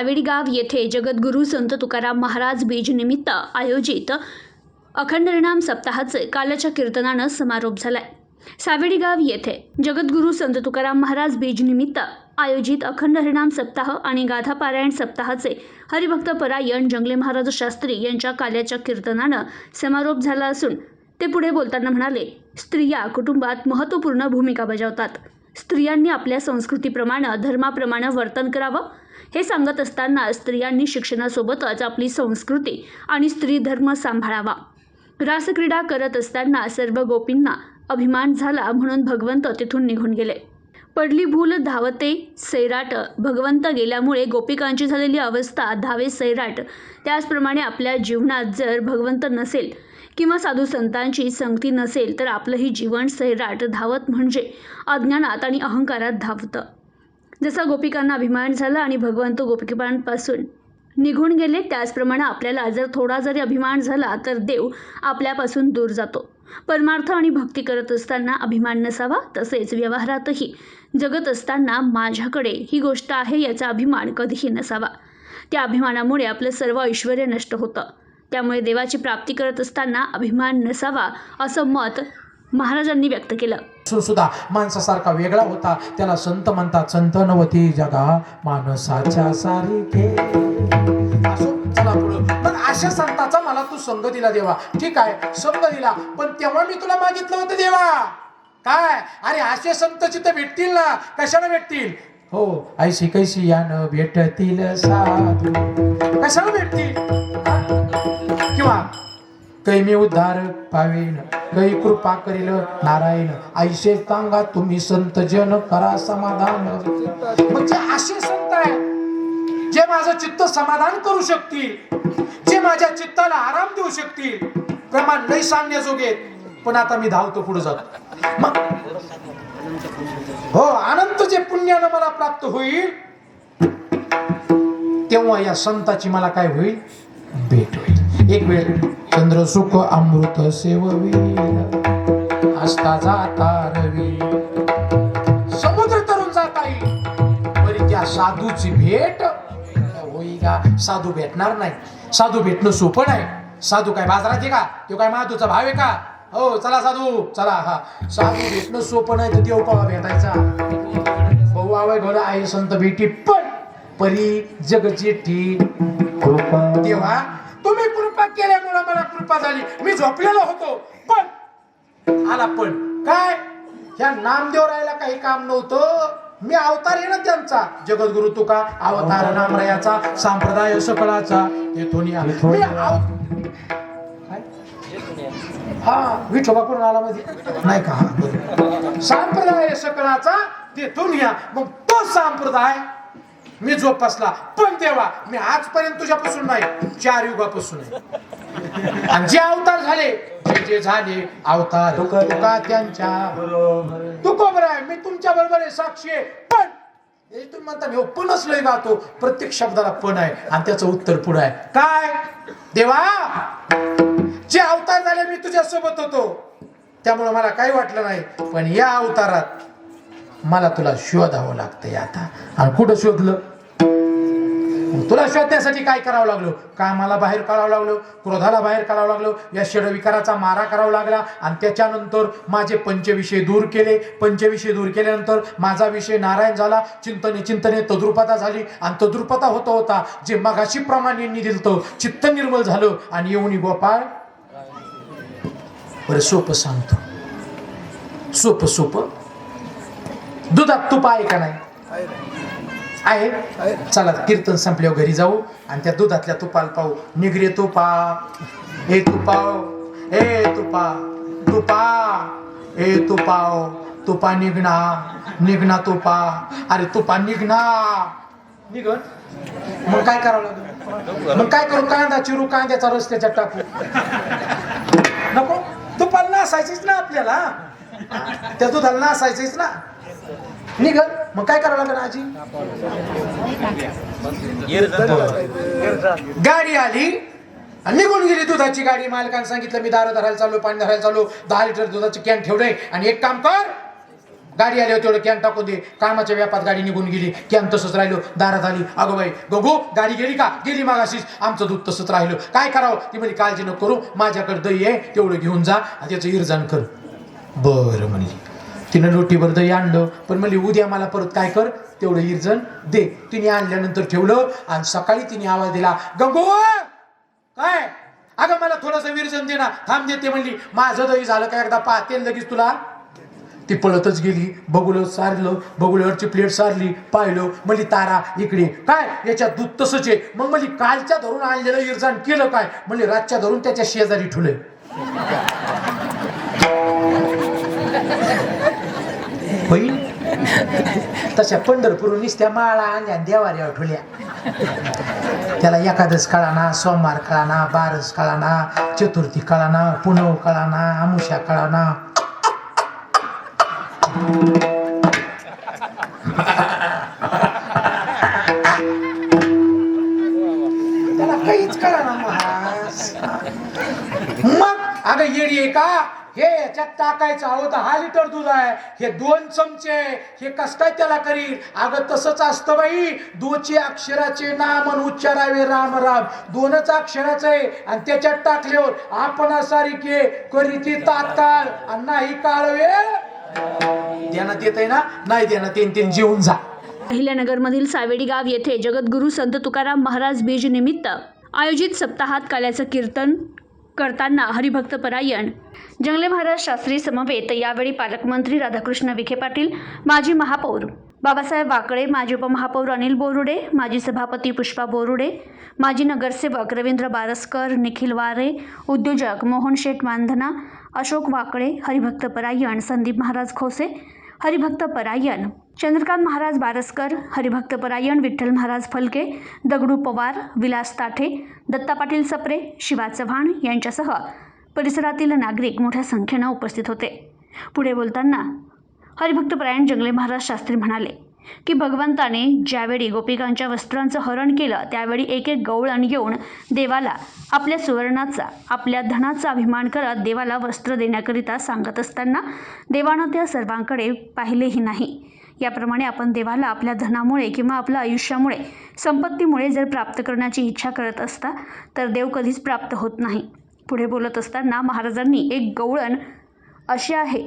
सावेडीगाव येथे जगद्गुरू संत तुकाराम महाराज बीज निमित्त आयोजित अखंडरिणाम सप्ताहाचे कालच्या कीर्तनानं समारोप झालाय. सावेडीगाव येथे जगद्गुरू संत तुकाराम महाराज बीज निमित्त आयोजित अखंड हरिणाम सप्ताह आणि गाधापारायण सप्ताहाचे हरिभक्त परायण जंगले महाराज शास्त्री यांच्या काल्याच्या कीर्तनानं समारोप झाला असून ते पुढे बोलताना म्हणाले स्त्रिया कुटुंबात महत्त्वपूर्ण भूमिका बजावतात. स्त्रियांनी आपल्या संस्कृतीप्रमाणे धर्माप्रमाणे वर्तन करावं हे सांगत असताना स्त्रियांनी शिक्षणासोबतच आपली संस्कृती आणि स्त्री धर्म सांभाळावा. रासक्रीडा करत असताना सर्व गोपींना अभिमान झाला म्हणून भगवंत तिथून निघून गेले. पडली भूल धावते सैराट. भगवंत गेल्यामुळे गोपिकांची झालेली अवस्था धावे सैराट. त्याचप्रमाणे आपल्या जीवनात जर भगवंत नसेल किंवा साधू संतांची संगती नसेल तर आपलंही जीवन सैराट धावत म्हणजे अज्ञानात आणि अहंकारात धावतं. जसा गोपिकांना अभिमान झाला आणि भगवंत गोपिकांपासून निघून गेले त्याचप्रमाणे आपल्याला जर थोडा जरी अभिमान झाला तर देव आपल्यापासून दूर जातो. परमार्थ आणि भक्ती करत असताना अभिमान नसावा तसेच व्यवहारातही जगत असताना माझ्याकडे ही गोष्ट आहे याचा अभिमान कधीही नसावा. त्या अभिमानामुळे आपलं सर्व ऐश्वर नष्ट होतं. त्यामुळे देवाची प्राप्ती करत असताना अभिमान नसावा असं मत महाराजांनी व्यक्त केलं. सुद्धा माणसासारखा वेगळा होता. त्याला संत म्हणतात संत नवती जगा माणसाच्या सारखे. असो चला पुढं. पण अशा संताचा मला तू संग दिला देवा. ठीक आहे संग दिला. पण तेव्हा मी तुला मागितलं होतं देवा. काय? अरे असे संत चित्त भेटतील ना कशाला भेटतील? हो ऐशी कैशी यानं भेटतील साधू. कशाला भेटतील? किंवा कै मी उद्धार पावेन कै कृपा करील नारायण. आईशे सांगा तुम्ही संत जन करा समाधान. म्हणजे असे संत आहे जे माझं चित्त समाधान करू शकतील जे माझ्या चित्ताला आराम देऊ शकतील. प्रमाण नाही सांगण्याजोगे पण आता मी धावतो पुढे जातो मग हो अनंत जे पुण्यानं मला प्राप्त होईल तेव्हा या संताची मला काय होईल? भेट होईल. एक वेळ. चंद्र सुख अमृत सेववील हसता जाता रवी. समुद्र तरुण जाता येईल. बरी त्या साधूची भेट. होई का साधू भेटणार नाही. साधू भेटणं सोपं नाही. साधू काय बाजारात आहे का? तो काय माधूचा भाव आहे का? हो चला साधू. चला हा. साधू भेटणं सोपं नाही तर देव पावा भेटायचा. भाऊ आवे घर आई संत भेटी पण परी जग जेठी तेव्हा तुम्ही कृपा केल्यामुळे मला कृपा झाली. मी झोपलेलो होतो. पण आला पण. काय? ह्या नामदेव राहायला काही काम नव्हतं. मी अवतार आहे ना त्यांचा. जगद्गुरु तुका अवतार नामरायाचा संप्रदाय सकळाचा. तेथून या. मी? हा विठोबा कोण आला मध्ये? नाही का? हा. संप्रदाय सकळाचा तेथून या मग तो संप्रदाय मी जोपासला. पण तेव्हा मी आजपर्यंत तुझ्यापासून नाही चार युगापासून आहे. आणि जे अवतार झाले जे जे झाले अवतार तुका त्यांच्या तू कोबर आहे मी तुमच्या बरोबर आहे साक्षी आहे. पण हे तुम्ही म्हणता मी पणच लय गातो. प्रत्येक शब्दाला पण आहे आणि त्याचं उत्तर पुढे आहे. काय? देवा जे अवतार झाले मी तुझ्या सोबत होतो. त्यामुळे मला काही वाटलं नाही पण या अवतारात मला तुला शोधावं लागतंय आता. आणि कुठं शोधलं? तुला शोधण्यासाठी काय करावं लागलो? कामाला बाहेर काढावं लागलो क्रोधाला बाहेर काढावं लागलो या षडविकाराचा मारा करावा लागला आणि त्याच्यानंतर माझे पंचविषय दूर केले. पंचविषय दूर केल्यानंतर माझा विषय नारायण झाला. चिंतने चिंतने तद्रुपता झाली आणि तद्रुपता होता होता जे मगाशी प्रमाण यांनी दिलतं चित्त निर्मल झालं आणि येऊन गोपाळ बरं सोपं सांगतो. सोपं सोपं. दुधात तुप आहे का नाही? आहे चला कीर्तन संपल्यावर घरी जाऊ आणि त्या दुधातल्या तुपाला पाहू. निगरे तुपा. ए तुपाव ए तुपा. तुपा. ए तुपाव तुपा निघणा निघणा तुपा. अरे तुपा निघणा निघण मग काय करावं लागेल? मग काय करू? कांदा चिरू कांद्याचा रस त्याच्यात टाकू. नको. तुपाला नासायचीच ना आपल्याला. त्या दुधाला नासायचीच ना. निघल मग काय करावं लागेल आजी? गाडी आली. आणि निघून गेली दुधाची गाडी. मालकाने सांगितलं मी दारू धरायला चालू पाणी धरायला चालू दहा लिटर दुधाची कॅन ठेवलंय. आणि एक काम कर. गाडी आल्यावर तेवढं कॅन टाकून दे. कामाच्या व्यापात गाडी निघून गेली. कॅन तसंच राहिलो. दारात आली. अगो बाई गगो गाडी गेली का? गेली मागाशीच. आमचं दूध तसंच राहिलं. काय करावं? ती म्हणजे काळजी नको करू. माझ्याकडे दही आहे तेवढं घेऊन जा. आणि त्याचं इरजान कर. बरं म्हणली तिनं लोटीभर दही आणलं पण म्हणली उद्या मला परत काय कर? तेवढं इर्जन दे. तिने आणल्यानंतर ठेवलं आणि सकाळी तिने आवाज दिला गंगो काय? अगं मला थोडंसं विरजन दे ना. थांब देते. म्हणली माझं दही झालं का एकदा? पाहते लगेच तुला. ती पळतच गेली बगुलं सारलं बगुल्यावरची प्लेट सारली पाहिलं म्हणली तारा इकडे. काय? याच्यात दूध तसंच आहे. मग म्हणली कालच्या धरून आणलेलं इरजान केलं काय? म्हणली रातच्या धरून त्याच्या शेजारी ठुले तशा पंढरपूरून त्या माळा आणल्या देवाऱ्यावर ठुल्या त्याला एकादश कळाना सोमवार कळाना बारस कळाना चतुर्थी कळाना पुनव कळाना आमुषा कळाना. त्याला काहीच कळाना मग अगं येडी आहे का? हे याच्यात टाकायचं अहो दहा लिटर दूध आहे. हे दोन चमचे हे कस काय त्याला करील अगं तसंच असतं बाई. दोचे अक्षराचे नाम आणि उच्चारावे राम राम. दोनच अक्षराचं आहे आणि त्याच्यात टाकल्यावर आपण सारिके करीती तात्काळ आणि नाही काळवे. देण्यात येत आहे ना? नाही देण्यात येईन ते जेवून जा. अहिल्यानगरमधील सावेडी गाव येथे जगद्गुरू संत तुकाराम महाराज बीज निमित्त आयोजित सप्ताहात काल्याचं कीर्तन करताना हरिभक्त परायण. जंगले महाराज शास्त्री समवेत यावेळी पालकमंत्री राधाकृष्ण विखे पाटील माजी महापौर बाबासाहेब वाकळे माजी उपमहापौर अनिल बोरुडे माजी सभापती पुष्पा बोरुडे माजी नगरसेवक रवींद्र बारसकर निखिल वारे उद्योजक मोहन शेठ मानधना अशोक वाकळे हरिभक्त परायण संदीप महाराज खोसे हरिभक्त परायण. चंद्रकांत महाराज बारसकर हरिभक्त परायण विठ्ठल महाराज फलके दगडू पवार विलास ताठे दत्ता पाटील सप्रे शिवा चव्हाण यांच्यासह परिसरातील नागरिक मोठ्या संख्येनं उपस्थित होते. पुढे बोलताना हरिभक्त परायण जंगले महाराज शास्त्री म्हणाले की भगवंताने ज्यावेळी गोपिकांच्या वस्त्रांचं हरण केलं त्यावेळी एक एक गवळण येऊन देवाला आपल्या सुवर्णाचा आपल्या धनाचा अभिमान करत देवाला वस्त्र देण्याकरिता सांगत असताना देवानं त्या सर्वांकडे पाहिलेही नाही. याप्रमाणे आपण देवाला आपल्या धनामुळे किंवा आपल्या आयुष्यामुळे संपत्तीमुळे जर प्राप्त करण्याची इच्छा करत असता तर देव कधीच प्राप्त होत नाही. पुढे बोलत असताना महाराजांनी एक गवळण अशी आहे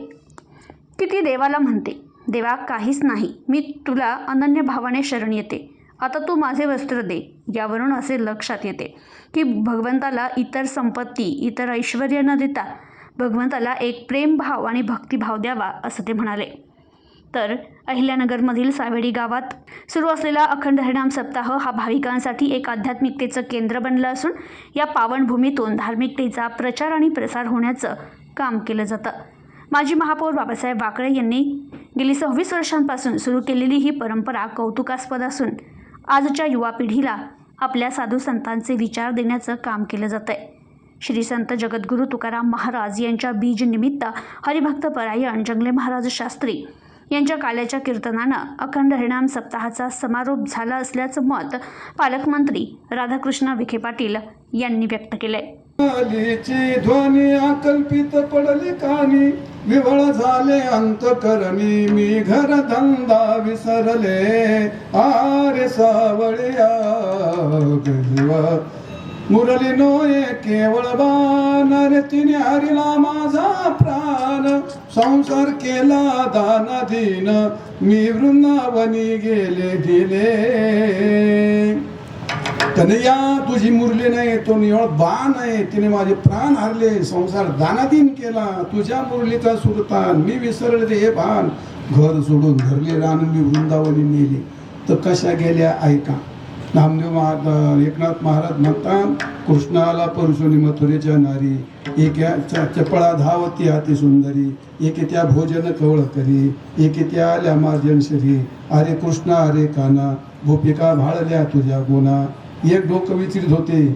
की ती देवाला म्हणते देवा काहीच नाही. मी तुला अनन्य भावाने शरण येते. आता तू माझे वस्त्र दे. यावरून असे लक्षात येते की भगवंताला इतर संपत्ती इतर ऐश्वर न देता भगवंताला एक प्रेमभाव आणि भक्तिभाव द्यावा असं ते म्हणाले. तर अहिल्यानगरमधील सावेडी गावात सुरू असलेला अखंड हरिणाम सप्ताह हा भाविकांसाठी एक आध्यात्मिकतेचं केंद्र बनलं असून या पावनभूमीतून धार्मिकतेचा प्रचार आणि प्रसार होण्याचं काम केलं जातं. माजी महापौर बाबासाहेब वाकळे यांनी गेली सव्वीस वर्षांपासून सुरू केलेली ही परंपरा कौतुकास्पद असून आजच्या युवा पिढीला आपल्या साधू संतांचे विचार देण्याचं काम केलं जात आहे श्री संत जगद्गुरू तुकाराम महाराज यांच्या बीज निमित्त हरिभक्त परायण जंगले महाराज शास्त्री यांच्या काल्याच्या कीर्तनानं अखंड हरिणाम सप्ताहाचा समारोप झाला असल्याचं मत पालकमंत्री राधाकृष्ण विखे पाटील यांनी व्यक्त केलं आहे आलीची ध्वनी अकल्पित पडली कानी. विवळ झाले अंतकरणी. मी घर धंदा विसरले. आरे सावळ्या मुरली नोये केवळ बानर तिने हरिला माझा प्राण. संसार केला दान दिन मी वृंदावनी गेले दिले त्याने तुझी मुरली नाही तो निवळ बाण आहे तिने माझे प्राण हरले संसार दानादीन केला. तुझ्या मुरलीचा सुरतान मी विसरले हे भान. घर सोडून घरले रान मी वृंदावनी नेली. तर कशा गेल्या ऐका. नामदेव महाराज एकनाथ महाराज म्हणतात कृष्णाला परशुनी मथुरेच्या नारी. एका चपळा धावती हाती सुंदरी. एके त्या भोजन कवळ करी. एके त्या आल्या मार्जन शरी. अरे कृष्णा अरे काना. गोपिका भाळल्या तुझ्या गुणा. एक डोकं विचलित होते.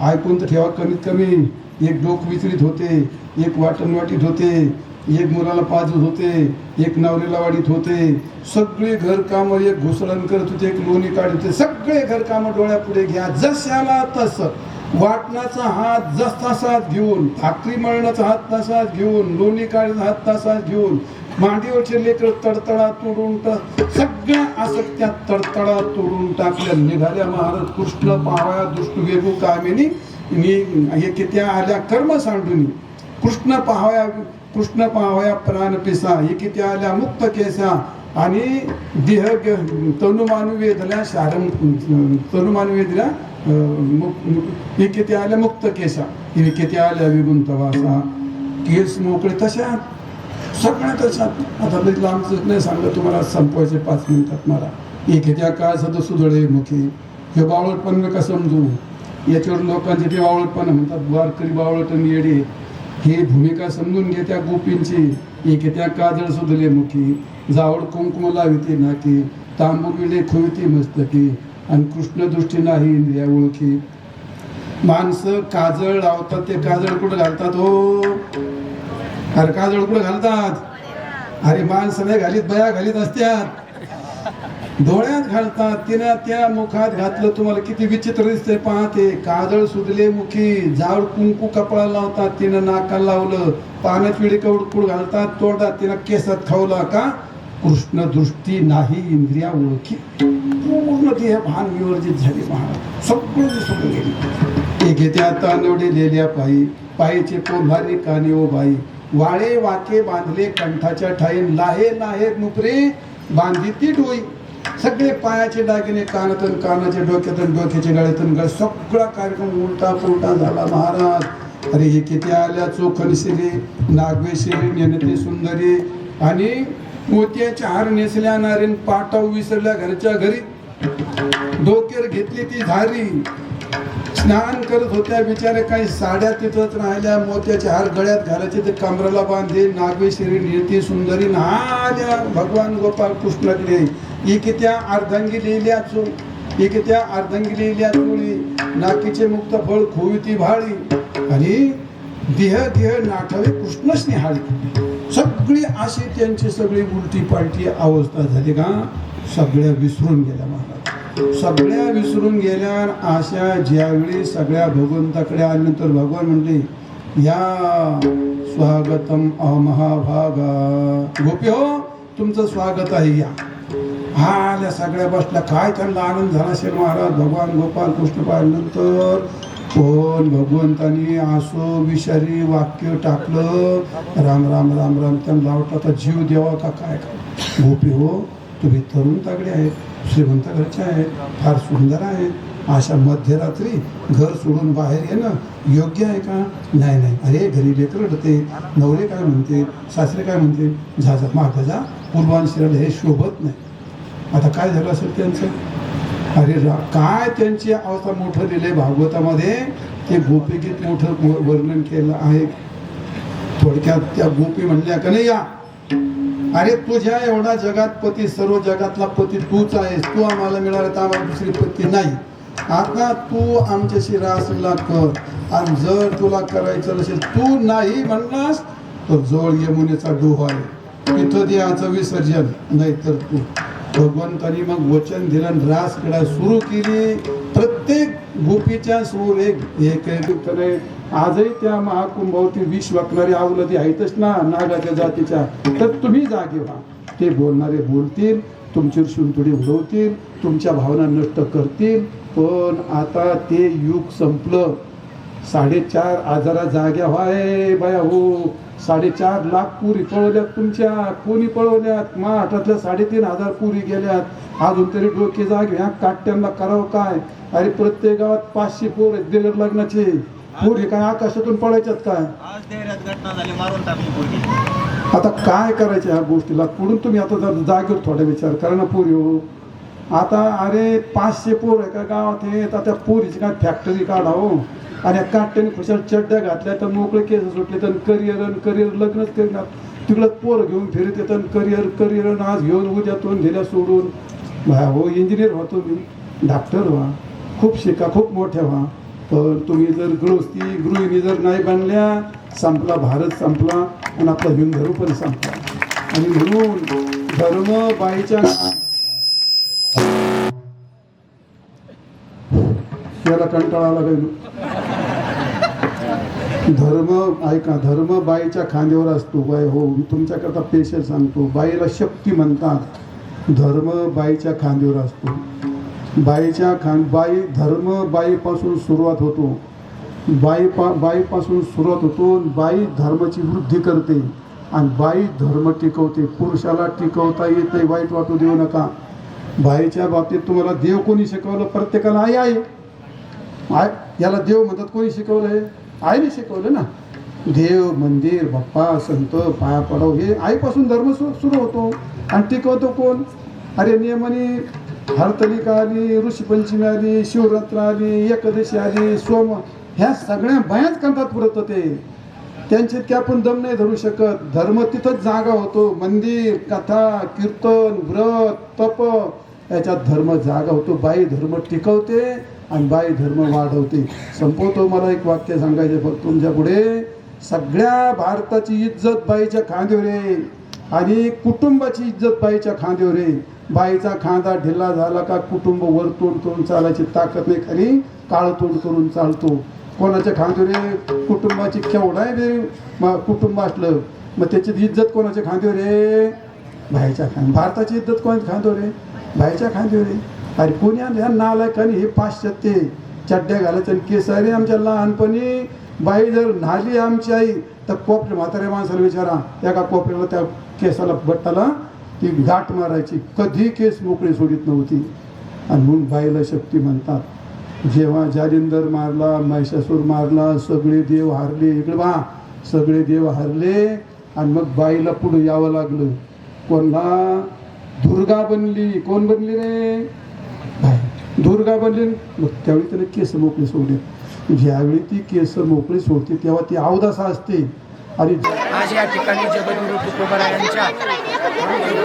ऐकून तर ठेवा कमीत कमी. एक डोकं विचलित होते. एक वाटण वाटीत होते. एक मुलाला पाजत होते. एक नवरीला वाढीत होते. सगळे घरकामं एक घुसळण करत होते. एक लोणी काढत होते. सगळे घरकामं डोळ्यापुढे घ्या. जशाला तसं. वाटणाचा हात जस तसाच घेऊन. भाकरी मळण्याचा हात तसाच घेऊन. लोणी काढण्याचा हात तसाच घेऊन. मांडीवरचे लेकर तडतडा तोडून टा- सगळ्या आसक्त्या तडतडा तोडून टाकल्या. निघाल्या महाराज कृष्ण पावया दुष्ट वेगू कामिनी मी हे आल्या? कर्म सांडून. कृष्ण पाहाव्या कृष्ण पाहाव्या प्राण पिसा. हे किती आल्या? मुक्त केसा. आणि देह ग- तनुमानु वेदल्या शारम तनुमानु वेदल्या हे किती आल्या? मुक्त केसा. हे किती आल्या? विगुंतवासा. केस मोकळे तशा सगळे तशात आता मी लांबच नाही सांगत तुम्हाला संपवायचे पाच मिनिटात मला. एक येत्या काळ सध्या सुधळे मुखी? हे बावळटपण मी का समजू. याच्यावर लोकांचे ते बावळटपण म्हणतात. वारकरी बावळटन येडे. ही भूमिका समजून घे त्या गोपींची. एक त्या काजळ सुधले मुखी. जावळ कुंकुम लाविते नाकी. तांबूर विले खोविते मस्तकी. आणि कृष्ण दृष्टी नाही इंद्रिया ओळखी. माणसं काजळ लावतात ते काजळ कुठं घालतात हो? काजळ कुठं घालतात. अरे माणसं नाही घालीत बया घालीत असत्यात. डोळ्यात घालतात तिने त्या मुखात घातलं तुम्हाला किती विचित्र दिसते पाहते. काजळ सुजले मुखी जाड कुंकू कपाळाला लावतात तिनं नाकाला लावलं. पाण्यात विडी कवडकुड घालतात तोंडात तिनं केसात खावला का? कृष्ण दृष्टी नाही इंद्रिया ओळखी. पूर्ण ती भान विवर्जित झाली महाराज. सगळं दिसून गेली. ते घेत्या आता निवडलेल्या पायी. पायीचे पोभारी कानी ओ बाई. वाळे वाके बांधले कंठाच्या ठाईन. लाहे लाहे नुपरे बांधी ती डोई. सगळे पायाचे दागिने कानातून कानाच्या डोक्यातून डोक्याचे गळ्यातून गळ. सगळा कार्यक्रम उलटा पुलटा झाला महाराज. अरे हे किती आल्या चोखन शिरी नागवे शिरी नेनते सुंदरी. आणि मोत्याचे हार नेसल्या नारीन पाटाव विसरल्या घरच्या घरी. डोक्यावर घेतली ती झारी. स्नान करत होत्या बिचारे काही साड्या तिथंच राहिल्या मोत्याचे हार गळ्यात घालायचे ते कमराला बांधे नागवे शिरी निर्ती सुंदरी नाल्या भगवान गोपाल कृष्णाकडे एक त्या अर्धांगी लिहिल्या चो एक त्या अर्धांगी लिहिल्या चोळी नाकीचे मुक्त फळ खोविती भाळी आणि देह देह नाठावे कृष्णच निहाळी सगळी अशी त्यांची सगळी उलटी पालटी अवस्था झाली का? सगळ्या विसरून गेल्या महाराज. सगळ्या विसरून गेल्या अशा ज्यावेळी सगळ्या भगवंताकडे आल्यानंतर भगवान म्हणले या स्वागतम अमहाभागा. गोपी हो तुमचं स्वागत आहे या. हा आल्या सगळ्या बसल्या. काय त्यांना आनंद झाला असेल महाराज? भगवान गोपाल कृष्ण पाहिल्यानंतर कोण भगवंतानी आसो विषारी वाक्य टाकलं? राम राम राम राम त्यांना लावटा आता जीव देवा का काय? का गोपी हो तुम्ही तरुण तागडे आहेत. श्रीमंत घरचे आहेत फार सुंदर आहेत. अशा मध्यरात्री घर सोडून बाहेर येणं योग्य आहे का? नाही नाही. अरे घरी लेकर रडते नवरे काय म्हणते सासरे काय म्हणते? जा जा मागं जा. पूर्वान हे शोभत नाही. आता काय झालं असेल त्यांचं? अरे रा काय त्यांची अवस्था मोठं लिहिलंय भागवतामध्ये? ते गोपीगीत मोठं वर्णन केलं आहे. थोडक्यात त्या गोपी म्हणल्या का नाही या? अरे तुझ्या एवढा जगात पती सर्व जगातला पती तूच आहेस. तू आम्हाला मिळाला तर आम्हाला दुसरी पती नाही. आता तू आमच्याशी रासला कर. आणि जर तुला करायचं असेल तू नाही म्हणलास तर जवळ यमुनेचा डोह आहे. तिथं देहाचं विसर्जन नाही तर तू. भगवंतानी मग वचन दिलं रास क्रीडा सुरू केली. प्रत्येक गोपीच्या समोर एक हे एक आजही त्या महाकुंभावरती विष वाकणारी आवलती आहेतच ना नागाच्या जातीच्या. तर तुम्ही जागे व्हा. ते बोलणारे बोलतील तुमची सुनतुडी उडवतील तुमच्या भावना नष्ट करतील. पण आता ते युग संपलं. साडेचार आजारा जाग्या व्हाय बाया हो. साडेचार लाख पुरी पळवल्यात तुमच्या. कोणी पळवल्यात? महाराष्ट्रातल्या साडेतीन हजार पुरी गेल्यात. अजून तरी डोके जागे. ह्या काट्यांना करावं काय? अरे प्रत्येक गावात पाचशे पोर आहेत लग्नाचे. पुरी काय आकाशातून पडायच्यात काय? आज देवऱ्यात घटना झाली मारून टाकली पोरगी आता काय करायचं ह्या गोष्टीला? पुढून तुम्ही आता जर जागेवर थोडा विचार करा ना पोरी हो. आता अरे पाचशे पोर आहे का गावात हे आता त्या पोरीची काय फॅक्टरी काढा हो. आणि काट्याने खुशाल चड्ड्या घातल्या तर मोकळे केस सुटले तर करिअर आणि करिअर लग्नच करणार तिकडं पोर घेऊन फिरत येतात करिअर करिअर आज घेऊन उद्या तोंड दिल्या सोडून. भा हो इंजिनियर होतो मी डॉक्टर व्हा. खूप शिका खूप मोठ्या व्हा. पण तुम्ही जर गृहस्थी गृहिणी जर नाही बांधल्या संपला भारत संपला आणि आपला हिंदू पण संपला. आणि म्हणून धर्म बाईच्या याला कंटाळा आला धर्म ऐका धर्म बाईच्या खांद्यावर असतो. बाय हो मी तुमच्याकरता पेशल सांगतो. बाईला शक्ती म्हणतात. धर्म बाईच्या खांद्यावर असतो. बाईच्या खां बाई धर्म बाईपासून सुरुवात होतो. बाई पा बाईपासून सुरुवात होतो आणि बाई धर्माची वृद्धी करते. आणि बाई धर्म टिकवते. पुरुषाला टिकवता येत नाही वाईट वाटू देऊ नका. बाईच्या बाबतीत तुम्हाला देव कोणी शिकवलं? प्रत्येकाला आई आहे याला देव म्हणतात. कोणी शिकवलं आहे आईने शिकवलं ना देव मंदिर बाप्पा संत पाया पडव हे आईपासून धर्म सुरू होतो. आणि टिकवतो कोण? अरे नियमाने हरतलिका आली ऋषीपंचमी आली शिवरात्र आली एकादशी आली सोम ह्या सगळ्या बयाच करतात पुरत ते त्यांचे त्या आपण दम नाही धरू शकत. धर्म तिथंच जागा होतो. मंदिर कथा कीर्तन व्रत तप याच्यात धर्म जागा होतो. बाई धर्म टिकवते आणि बाई धर्म वाढवते. संपवतो मला एक वाक्य सांगायचं फक्त तुमच्यापुढे सगळ्या भारताची इज्जत बाईच्या खांद्यावर आहे. आणि कुटुंबाची इज्जत बाईच्या खांद्यावर आहे. बाईचा खांदा ढिल्ला झाला का कुटुंब वर तोंड करून चालायची ताकद नाही खाली काळ तोंड करून चालतो. कोणाच्या खांद्यावर आहे? कुटुंबाची केवढा आहे कुटुंब असलं मग त्याची इज्जत कोणाच्या खांद्यावर आहे? बाईच्या खांद भारताची इज्जत कोणाच्या खांद्यावर आहे? बाईच्या खांद्यावर आहे. अरे पुण्यात आणलं ह्या नालायकाने हे पाश्चात्य चड्ड्या घालायचं आणि केसारी आमच्या लहानपणी बाई जर न्हाली आमची आई तर कोपरे म्हाताऱ्या माणसाला विचारा एका कोपऱ्याला त्या केसाला बट्टाला ती गाठ मारायची. कधी केस मोकळी सोडित नव्हती. आणि म्हणून बाईला शक्ती म्हणतात जेव्हा जालिंदर मारला महिषासूर मारला सगळे देव हारले इकडे बा सगळे देव हारले आणि मग बाईला पुढे यावं लागलं. कोणला? दुर्गा बनली. कोण बनली रे? बाई दुर्गा बनली. मग त्यावेळी त्याने केस मोकळी सोडले. ज्यावेळी ती केस मोकळी सोडते तेव्हा ती अवदासा असते. आणि आज या ठिकाणी जगद्गुरु तुकोबारायांच्या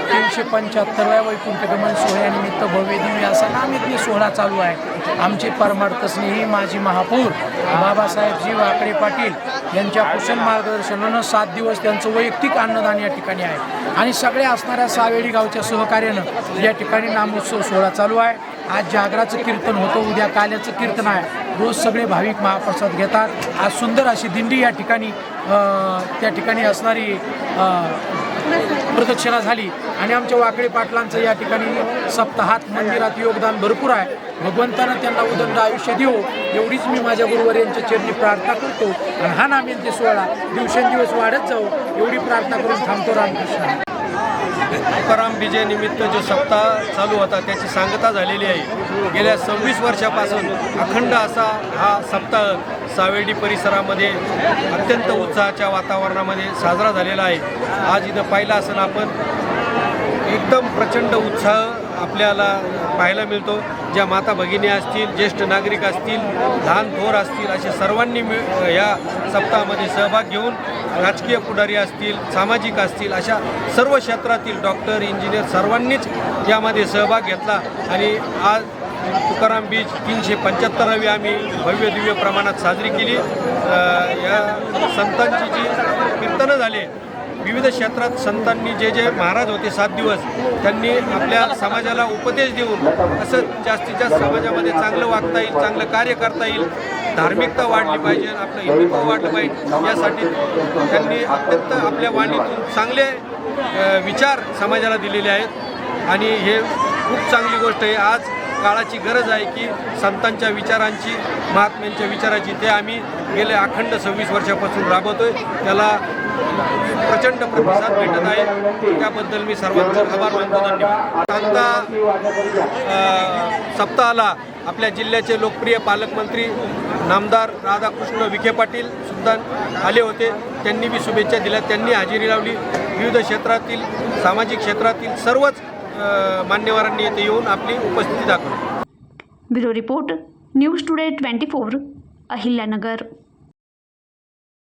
तीनशे पंच्याहत्तरव्या वैकुंठ गमन सोहळ्यानिमित्त भव्य दिव्य असा नामितनी सोहळा चालू आहे. आमचे परमार्थ स्नेही माजी महापौर बाबासाहेबजी वाकडे पाटील यांच्या कुशल मार्गदर्शनानं सात दिवस त्यांचं वैयक्तिक अन्नदान या ठिकाणी आहे. आणि सगळ्या असणाऱ्या सावेडी गावच्या सहकार्यानं या ठिकाणी नामोत्सव सोहळा चालू आहे. आज जागराचं कीर्तन होतं उद्या काल्याचं कीर्तन आहे. रोज सगळे भाविक महाप्रसाद घेतात. आज सुंदर अशी दिंडी या ठिकाणी त्या ठिकाणी असणारी प्रदक्षिणा झाली. आणि आमच्या वाकडे पाटलांचं या ठिकाणी सप्ताहात मंदिरात योगदान भरपूर आहे. भगवंतानं त्यांना उदंड आयुष्य देऊ एवढीच मी माझ्या गुरुवर यांच्या चरणी प्रार्थना करतो. आणि हा नामेंचे सोहळा दिवसेंदिवस वाढत जाऊ एवढी प्रार्थना करून थांबतो रामकृष्ण. तुकाराम विजय निमित्त जो सप्ताह चालू होता त्याची सांगता झालेली आहे. गेल्या सव्वीस वर्षापासून अखंड असा हा सप्ताह सावेडी परिसरामध्ये अत्यंत उत्साहाच्या वातावरणामध्ये साजरा झालेला आहे. आज इथं पाहिलं असेल आपण एकदम प्रचंड उत्साह आपल्याला पाहायला मिळतो. ज्या माता भगिनी असतील ज्येष्ठ नागरिक असतील लहान थोर असतील असे सर्वांनी मिळ या सप्ताहामध्ये सहभाग घेऊन राजकीय पुढारी असतील सामाजिक असतील अशा सर्व क्षेत्रातील डॉक्टर इंजिनियर सर्वांनीच यामध्ये सहभाग घेतला. आणि आज तुकाराम बीच तीनशे पंच्याहत्तरावी आम्ही भव्य दिव्य प्रमाणात साजरी केली. या संतांची जी कीर्तनं झाले विविध क्षेत्रात संतांनी जे जे महाराज होते सात दिवस त्यांनी आपल्या समाजाला उपदेश देऊन असं जास्तीत जास्त समाजामध्ये चांगलं वागता येईल चांगलं कार्य करता येईल. धार्मिकता वाढली पाहिजे आपलं हिंदुत्व वाढलं पाहिजे. यासाठी त्यांनी अत्यंत आपल्या वाणीतून चांगले विचार समाजाला दिलेले आहेत. आणि हे खूप चांगली गोष्ट आहे. आज काळाची गरज आहे की संतांच्या विचारांची महात्म्यांच्या विचाराची ते आम्ही गेले अखंड सव्वीस वर्षापासून राबवतोय. त्याला प्रचंड प्रतिसाद भेटत आहे. त्याबद्दल मी सर्वांचे आभार मानतो. धन्यवाद. सांगता सप्ताहाला आपल्या जिल्ह्याचे लोकप्रिय पालकमंत्री नामदार राधाकृष्ण विखे पाटील सुद्धा आले होते. त्यांनी बी शुभेच्छा दिल्या. त्यांनी हजेरी लावली. विविध क्षेत्रातील सामाजिक क्षेत्रातील सर्वच मान्यवरांनी येथे येऊन आपली उपस्थिती दाखवली. Bureau report news today twenty four Ahilyanagar.